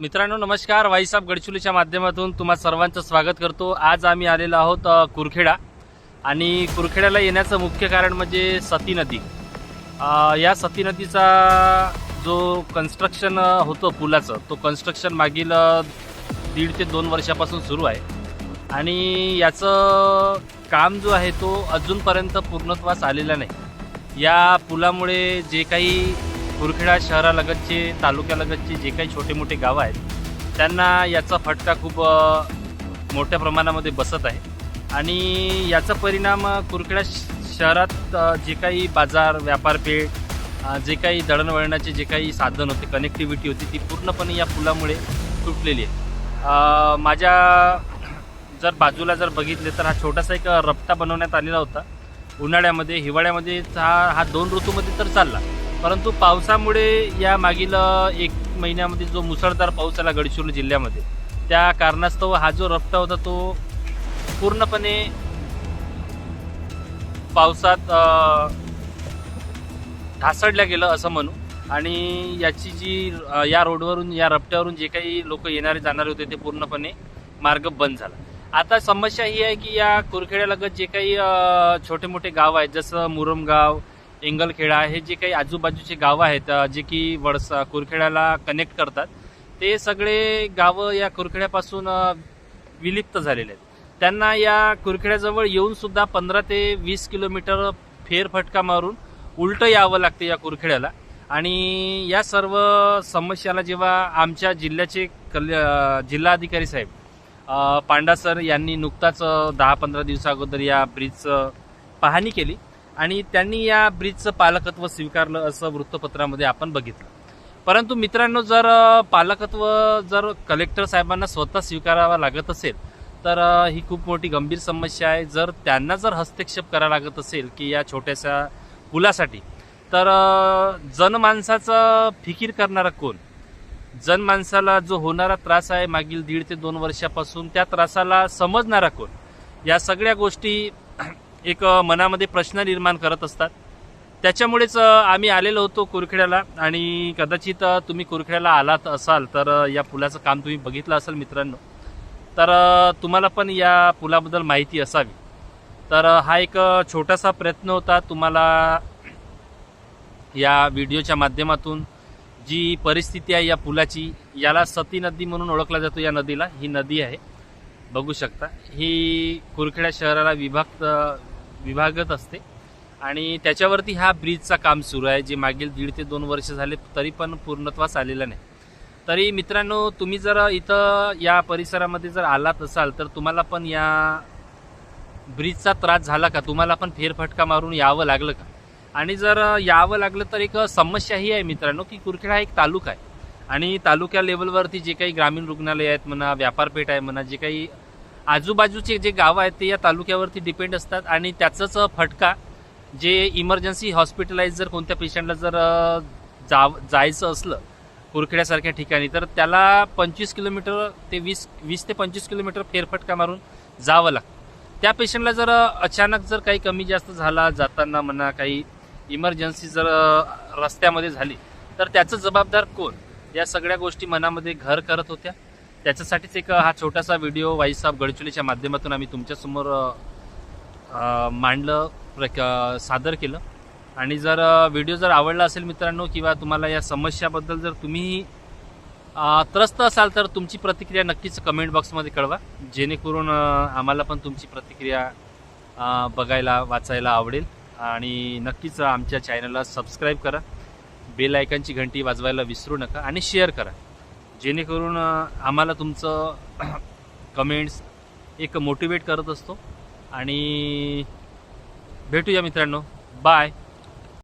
मित्रांनो नमस्कार. वाईसाब गडचुलीच्या माध्यमातून तुम्हा सर्वांचं स्वागत करतो. आज आम्ही आलेलो आहोत कुरखेडा. आणि कुरखेड्याला येण्याचं मुख्य कारण म्हणजे सती नदी. या सती नदीचा जो कन्स्ट्रक्शन होतं पुलाचं तो कन्स्ट्रक्शन मागील दीड ते दोन वर्षापासून सुरू आहे. आणि याचं काम जो आहे तो अजूनपर्यंत पूर्णत्वास आलेला नाही. या पुलामुळे जे काही कुरखेडा शहरालगतचे तालुक्यालगतचे जे काही छोटे मोठे गावं आहेत त्यांना याचा फटका खूप मोठ्या प्रमाणामध्ये बसत आहे. आणि याचा परिणाम कुरखेडा श- शहरात जे काही बाजार व्यापारपेठ जे काही दळणवळणाचे जे काही साधन होते कनेक्टिव्हिटी होती ती पूर्णपणे या पुलामुळे तुटलेली आहे माझ्या जर बाजूला जर बघितले तर हा छोटासा एक रपटा बनवण्यात आलेला होता. उन्हाळ्यामध्ये हिवाळ्यामध्ये हा हा दोन ऋतूमध्ये तर चालला. परंतु पावसामुळे या मागील एक महिन्यामध्ये जो मुसळधार पाऊस आला गडचिरोली जिल्ह्यामध्ये त्या कारणास्तव हा जो रस्ता होता तो पूर्णपणे पावसात ढासळल्या गेलं असं म्हणू. आणि याची जी या रोडवरून या रपट्यावरून जे काही लोक येणारे जाणारे होते ते पूर्णपणे मार्ग बंद झाला. आता समस्या ही आहे की या कुरखेड्यालगत जे काही छोटे मोठे गाव आहेत जसं मुरमगाव एंगलखेडा हे जे काही आजूबाजूचे गावं आहेत जे की वडसा कुरखेड्याला कनेक्ट करतात ते सगळे गावं या कुरखेड्यापासून विलिप्त झालेले आहेत. त्यांना या कुरखेड्याजवळ येऊन सुद्धा पंधरा ते वीस किलोमीटर फेरफटका मारून उलटं यावं लागतं या कुरखेड्याला. आणि या सर्व समस्याला जेव्हा आमच्या जिल्ह्याचे कल्या जिल्हाधिकारी साहेब पांडा सर यांनी नुकताच दहा पंधरा दिवसाअगोदर या ब्रिजचं पाहणी केली. आणि त्यांनी या ब्रिजचं पालकत्व स्वीकारलं असं वृत्तपत्रामध्ये आपण बघितलं. परंतु मित्रांनो जर पालकत्व जर कलेक्टर साहेबांना स्वतः स्वीकारावं लागत असेल तर ही खूप मोठी गंभीर समस्या आहे. जर त्यांना जर हस्तक्षेप करावा लागत असेल की या छोट्याशा पुलासाठी तर जनमाणसाचं फिकीर करणारा कोण? जनमानसाला जो होणारा त्रास आहे मागील दीड ते दोन वर्षापासून त्या त्रासाला समजणारा कोण? या सगळ्या गोष्टी एक मनामध्ये प्रश्न निर्माण करत असतात. त्याच्यामुळेच आम्ही आलेलो होतो कुरखेड्याला आणि कदाचित तुम्ही कुरखेड्याला आलात असाल तर या पुलाचं काम तुम्ही बघितलं असेल मित्रांनो तर तुम्हाला पण या पुलाबद्दल माहिती असावी. तर हा एक छोटासा प्रयत्न होता तुम्हाला या व्हिडिओच्या माध्यमातून जी परिस्थिती आहे या पुलाची याला सती नदी म्हणून ओळखला जातो या नदीला ही नदी आहे. बघू शकता. ही कुरखेडा शहराला विभाग विभागत असते. आणि त्याच्यावरती हा ब्रिजचा काम सुरू आहे जे मागील दीड ते दोन वर्ष झाले तरी पण पूर्णत्वास आलेलं नाही. तरी मित्रांनो तुम्ही जर इथं या परिसरामध्ये जर आलात असाल तर तुम्हाला पण या ब्रिजचा त्रास झाला का? तुम्हाला पण फेरफटका मारून यावं लागलं का? आणि जर यावं लागलं तर एक समस्या ही आहे मित्रांनो की कुरखेडा हा एक तालुका आहे. आणि तालुक्या लेवलवरती जे काही ग्रामीण रुग्णालय आहेत म्हणा व्यापारपेठ आहे म्हणा जे काही आजूबाजूचे जे गावं आहेत ते या तालुक्यावरती डिपेंड असतात आणि त्याचाच फटका जे इमर्जन्सी हॉस्पिटलाइज जर कोणत्या पेशंटला जर जा जाव जायचं असलं कुरखेड्यासारख्या ठिकाणी तर त्याला पंचवीस किलोमीटर ते वीस वीस ते पंचवीस किलोमीटर फेरफटका मारून जावं लागतं. त्या पेशंटला जर अचानक जर काही कमी जास्त झाला जाताना म्हणा काही इमर्जन्सी जर रस्त्यामध्ये झाली तर त्याचं जबाबदार कोण? या सगळ्या गोष्टी मनामध्ये घर करत होत्या. त्याच्यासाठीच एक हा छोटासा व्हिडिओ वाईसाब गडचुलीच्या माध्यमातून आम्ही तुमच्यासमोर मांडलं प्रक सादर केलं. आणि जर व्हिडिओ जर आवडला असेल मित्रांनो किंवा तुम्हाला या समस्याबद्दल जर तुम्ही त्रस्त असाल तर तुमची प्रतिक्रिया नक्कीच कमेंट बॉक्समध्ये कळवा. जेणेकरून आम्हाला पण तुमची प्रतिक्रिया बघायला वाचायला आवडेल. आणि नक्कीच आमच्या चॅनलला सबस्क्राईब करा. बेल आयकनची घंटी वाजवायला विसरू नका आणि शेअर करा. जेणेकरून आम्हाला तुमचं कमेंट्स एक मोटिवेट करत असतो. आणि भेटूया मित्रांनो. बाय